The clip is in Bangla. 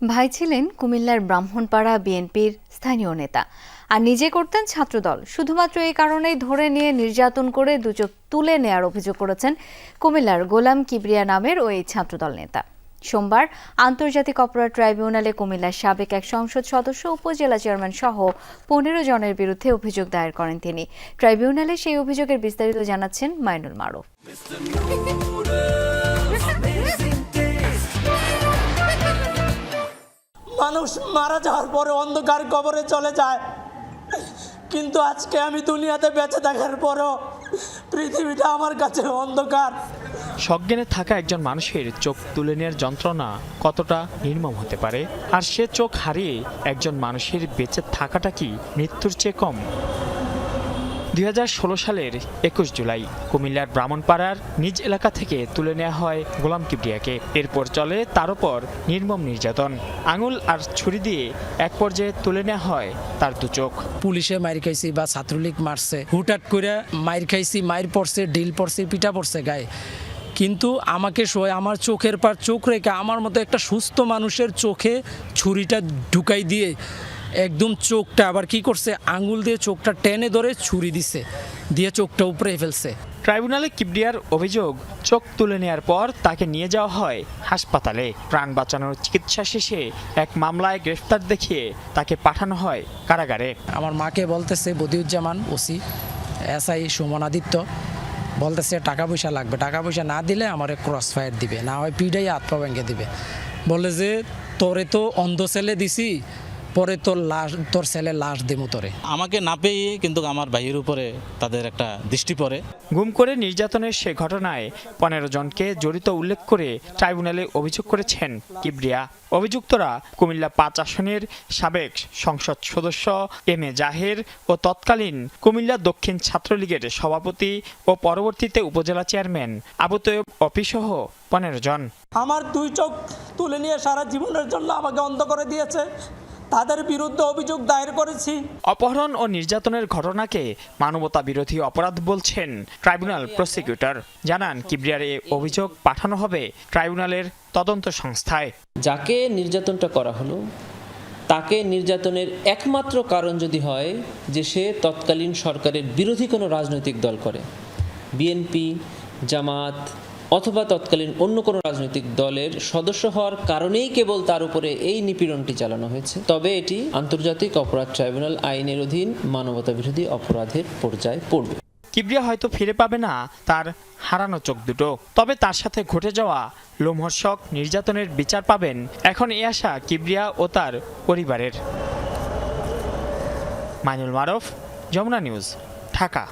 ভাই ছিলেন কুমিল্লার ব্রাহ্মণপাড়া বিএনপির স্থানীয় নেতা। আর নিজে করতেন ছাত্রদল। শুধুমাত্র এই কারণেই ধরে নিয়ে নির্যাতন করে দুচোখ তুলে নেয়ার অভিযোগ করেছেন কুমিল্লার গোলাম কিবরিয়া নামের ওই ছাত্রদল নেতা। সোমবার আন্তর্জাতিক অপরাধ ট্রাইব্যুনালে কুমিল্লার সাবেক এক সংসদ সদস্য, উপজেলা চেয়ারম্যান সহ পনেরো জনের বিরুদ্ধে অভিযোগ দায়ের করেন তিনি। ট্রাইব্যুনালে সেই অভিযোগের বিস্তারিত জানাচ্ছেন মাইনুল মারুফ। মানুষ মারা যাওয়ার পরে অন্ধকার কবরে চলে যায়। কিন্তু আজকে আমি দুনিয়াতে বেঁচে থাকার পরও পৃথিবীটা আমার কাছে অন্ধকার। সজ্ঞানে থাকা একজন মানুষের চোখ তুলে নেওয়ার যন্ত্রণা কতটা নির্মম হতে পারে? আর সে চোখ হারিয়ে একজন মানুষের বেঁচে থাকাটা কি মৃত্যুর চেয়ে কম? দু হাজার ষোলো সালের একুশ জুলাই কুমিল্লার ব্রাহ্মণপাড়ার নিজ এলাকা থেকে তুলে নেওয়া হয় গোলাম কিবরিয়াকে। এরপর চলে তার উপর নির্মম নির্যাতন। আঙুল আর ছুরি দিয়ে এক পর্যায়ে তুলে নেওয়া হয় তার দু চোখ। পুলিশে মাইর খাইছি বা ছাত্রলীগ মারছে। হুটহাট করে মাইর খাইছি, মাইর পড়ছে ডিল পড়ছে, পিঠা পড়ছে গায়ে। কিন্তু আমাকে শোয় আমার চোখের পার চোখ রেখে আমার মতো একটা সুস্থ মানুষের চোখে ছুরিটা ঢুকাই দিয়ে একদম চোখটা আবার কি করছে? আঙুল দিয়ে চোখটা টেনে ধরে ছুরি দিছে দিয়ে চোখটা উপরে ফেলছে। ট্রাইব্যুনালে কিবরিয়ার অভিযোগ চোখ তুলে নেওয়ার পর তাকে নিয়ে যাওয়া হয় হাসপাতালে। প্রাণ বাঁচানোর চিকিৎসা শেষে এক মামলায় গ্রেফতার দেখিয়ে তাকে পাঠানো হয় কারাগারে। আমার মাকে বলতেছে বদিউজ্জামান ওসি এসআই সুমন আদিত্য বলতেছে টাকা পয়সা লাগবে। টাকা পয়সা না দিলে আমার ক্রস ফায়ার দিবে না হয় পিডাই হাত পা ভেঙে দিবে। বলে যে তোরে তো অন্ধ ছেলে দিছি পরে তোর লাশ তোর ছেলে লাশ দেবো তোরে। আমাকে না পেয়ে কিন্তু আমার ভাইয়ের উপরে তাদের একটা দৃষ্টি পড়ে। গুম করে নির্যাতনের সে ঘটনায় পনেরো জনকে জড়িত উল্লেখ করে ট্রাইব্যুনালে অভিযোগ করেছেন কিবরিয়া। অভিযুক্তরা কুমিল্লা পাঁচ আসনের সাবেক সংসদ সদস্য এম এ জাহের ও তৎকালীন কুমিল্লা দক্ষিণ ছাত্রলীগের সভাপতি ও পরবর্তীতে উপজেলা চেয়ারম্যান আবু তৈয়ব অফিসহ পনেরো জন। আমার দুই চোখ তুলে নিয়ে সারা জীবনের জন্য আমাকে অন্ধ করে দিয়েছে। তাদের বিরুদ্ধে অভিযোগ দায়ের করেছি। অপহরণ ও নির্যাতনের ঘটনাকে মানবতা বিরোধী অপরাধ বলছেন ট্রাইব্যুনাল প্রসিকিউটর। জানান কিবরিয়ার এ অভিযোগ পাঠানো হবে ট্রাইব্যুনালের তদন্ত সংস্থায়। যাকে নির্যাতনটা করা হলো তাকে নির্যাতনের একমাত্র কারণ যদি হয় যে সে তৎকালীন সরকারের বিরোধী কোনো রাজনৈতিক দল করে। বিএনপি জামাত অথবা তৎকালীন অন্য কোনো রাজনৈতিক দলের সদস্য হওয়ার কারণেই কেবল তার উপরে এই নিপীড়নটি চালানো হয়েছে। তবে এটি আন্তর্জাতিক অপরাধ ট্রাইব্যুনাল আইনের অধীন মানবতা বিরোধী অপরাধের পর্যায়ে পড়বে। কিবরিয়া হয়তো ফিরে পাবে না তার হারানো চোখ দুটো। তবে তার সাথে ঘটে যাওয়া লোমহর্ষক নির্যাতনের বিচার পাবেন এখন এ আশা কিবরিয়া ও তার পরিবারের। মাইনুল মারফ, যমুনা নিউজ, ঢাকা।